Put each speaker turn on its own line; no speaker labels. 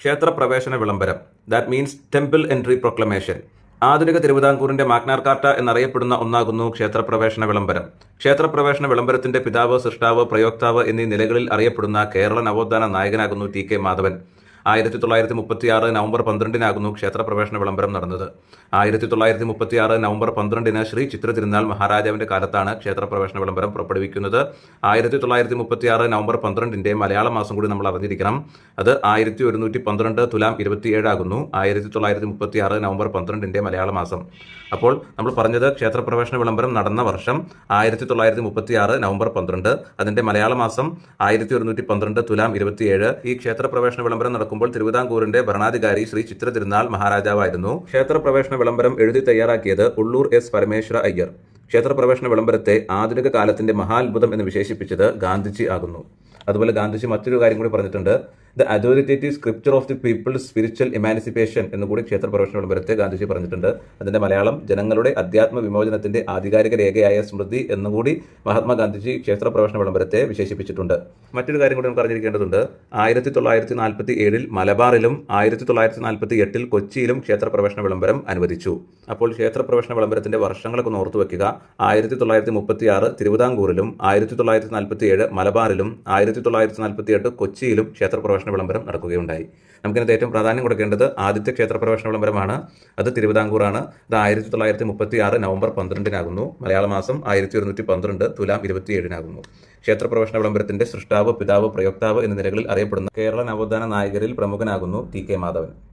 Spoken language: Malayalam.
ക്ഷേത്രപ്രവേശന വിളംബരം. That means temple entry proclamation ആധുനിക തിരുവിതാംകൂറിന്റെ മാഗ്നാർ കാർട്ട എന്നറിയപ്പെടുന്ന ഒന്നാകുന്നു ക്ഷേത്രപ്രവേശന വിളംബരം. ക്ഷേത്രപ്രവേശന വിളംബരത്തിന്റെ പിതാവ് സൃഷ്ടാവ് പ്രയോക്താവ് എന്നീ നിലകളിൽ അറിയപ്പെടുന്ന കേരള നവോത്ഥാന നായകനാകുന്നു ടി കെ മാധവൻ. ആയിരത്തി തൊള്ളായിരത്തി മുപ്പത്തി ആറ് നവംബർ പന്ത്രണ്ടിനാകുന്നു ക്ഷേത്രപ്രവേശന വിളംബരം നടന്നത്. ആയിരത്തി തൊള്ളായിരത്തി മുപ്പത്തി ആറ് നവംബർ പന്ത്രണ്ടിന് ശ്രീ ചിത്ര തിരുനാൾ മഹാരാജാവിന്റെ കാലത്താണ് ക്ഷേത്രപ്രവേശന വിളംബരം പുറപ്പെടുവിക്കുന്നത്. ആയിരത്തി തൊള്ളായിരത്തി മുപ്പത്തി ആറ് നവംബർ പന്ത്രണ്ടിന്റെ മലയാള മാസം കൂടി നമ്മൾ അറിഞ്ഞിരിക്കണം. അത് ആയിരത്തി ഒരുന്നൂറ്റി പന്ത്രണ്ട് തുലാം ഇരുപത്തിയേഴാകുന്നു. ആയിരത്തി തൊള്ളായിരത്തി മുപ്പത്തി ആറ് നവംബർ പന്ത്രണ്ടിന്റെ മലയാള മാസം. അപ്പോൾ നമ്മൾ പറഞ്ഞത് ക്ഷേത്രപ്രവേശന വിളംബരം നടന്ന വർഷം ആയിരത്തി തൊള്ളായിരത്തി മുപ്പത്തി ആറ് നവംബർ പന്ത്രണ്ട്. അതിന്റെ മലയാള മാസം ആയിരത്തി ഒരുന്നൂറ്റി പന്ത്രണ്ട് തുലാം ഇരുപത്തിയേഴ്. ഈ ക്ഷേത്രപ്രവേശന വിളംബരം നടക്കുമ്പോൾ തിരുവിതാംകൂറിന്റെ ഭരണാധികാരി ശ്രീ ചിത്ര തിരുനാൾ മഹാരാജാവായിരുന്നു. ക്ഷേത്രപ്രവേശന വിളംബരം എഴുതി തയ്യാറാക്കിയത് ഉള്ളൂർ എസ് പരമേശ്വര അയ്യർ. ക്ഷേത്രപ്രവേശന വിളംബരത്തെ ആധുനിക കാലത്തിന്റെ മഹാത്ഭുതം എന്ന് വിശേഷിപ്പിച്ചത് ഗാന്ധിജി ആകുന്നു. അതുപോലെ ഗാന്ധിജി മറ്റൊരു കാര്യം കൂടി പറഞ്ഞിട്ടുണ്ട്. The authoritative scripture of the people's spiritual emancipation ക്ഷേത്ര പ്രവേശന വിളംബരത്തെ ഗാന്ധിജി പറഞ്ഞിട്ടുണ്ട്. അതിന്റെ മലയാളം ജനങ്ങളുടെ അധ്യാത്മ വിമോചനത്തിന്റെ ആധികാരിക രേഖയായ സ്മൃതി എന്നുകൂടി മഹാത്മാഗാന്ധിജി ക്ഷേത്ര പ്രവേശന വിളംബരത്തെ വിശേഷിപ്പിച്ചിട്ടുണ്ട്. മറ്റൊരു കാര്യം കൂടി നമുക്ക് അറിഞ്ഞിരിക്കേണ്ടതുണ്ട്. ആയിരത്തി തൊള്ളായിരത്തി നാൽപ്പത്തി ഏഴിൽ മലബാറിലും ആയിരത്തി തൊള്ളായിരത്തി നാൽപ്പത്തി എട്ടിൽ കൊച്ചിയിലും ക്ഷേത്ര പ്രവേശന വിളംബരം അനുവദിച്ചു. അപ്പോൾ ക്ഷേത്ര പ്രവേശന വിളംബരത്തിന്റെ വർഷങ്ങളൊക്കെ ഓർത്തു വയ്ക്കുക ആയിരത്തി തൊള്ളായിരത്തി മുപ്പത്തി ആറ് തിരുവിതാംകൂറിലും ആയിരത്തി തൊള്ളായിരത്തി നാൽപ്പത്തി ഏഴ് മലബാറിലും ആയിരത്തി തൊള്ളായിരത്തി നാൽപ്പത്തി എട്ട് കൊച്ചിയിലും ക്ഷേത്രപ്രവേശന വിളംബരം നടക്കുകയുണ്ടായി. നമുക്കിതിനകത്ത് ഏറ്റവും പ്രാധാന്യം കൊടുക്കേണ്ടത് ആദ്യത്തെ ക്ഷേത്രപ്രവേശന വിളംബരമാണ്. അത് തിരുവിതാംകൂറാണ്. അത് ആയിരത്തി തൊള്ളായിരത്തി മുപ്പത്തി ആറ് നവംബർ പന്ത്രണ്ടിനാകുന്നു. മലയാള മാസം ആയിരത്തി ഒരുന്നൂറ്റി പന്ത്രണ്ട് തുലാം ഇരുപത്തിയേഴിനാകുന്നു. ക്ഷേത്രപ്രവേശന വിളംബരത്തിന്റെ സൃഷ്ടാവ് പിതാവ് പ്രയോക്താവ് എന്ന നിലകളിൽ അറിയപ്പെടുന്ന കേരള നവോത്ഥാന നായകരിൽ പ്രമുഖനാകുന്നു ടി കെ മാധവൻ.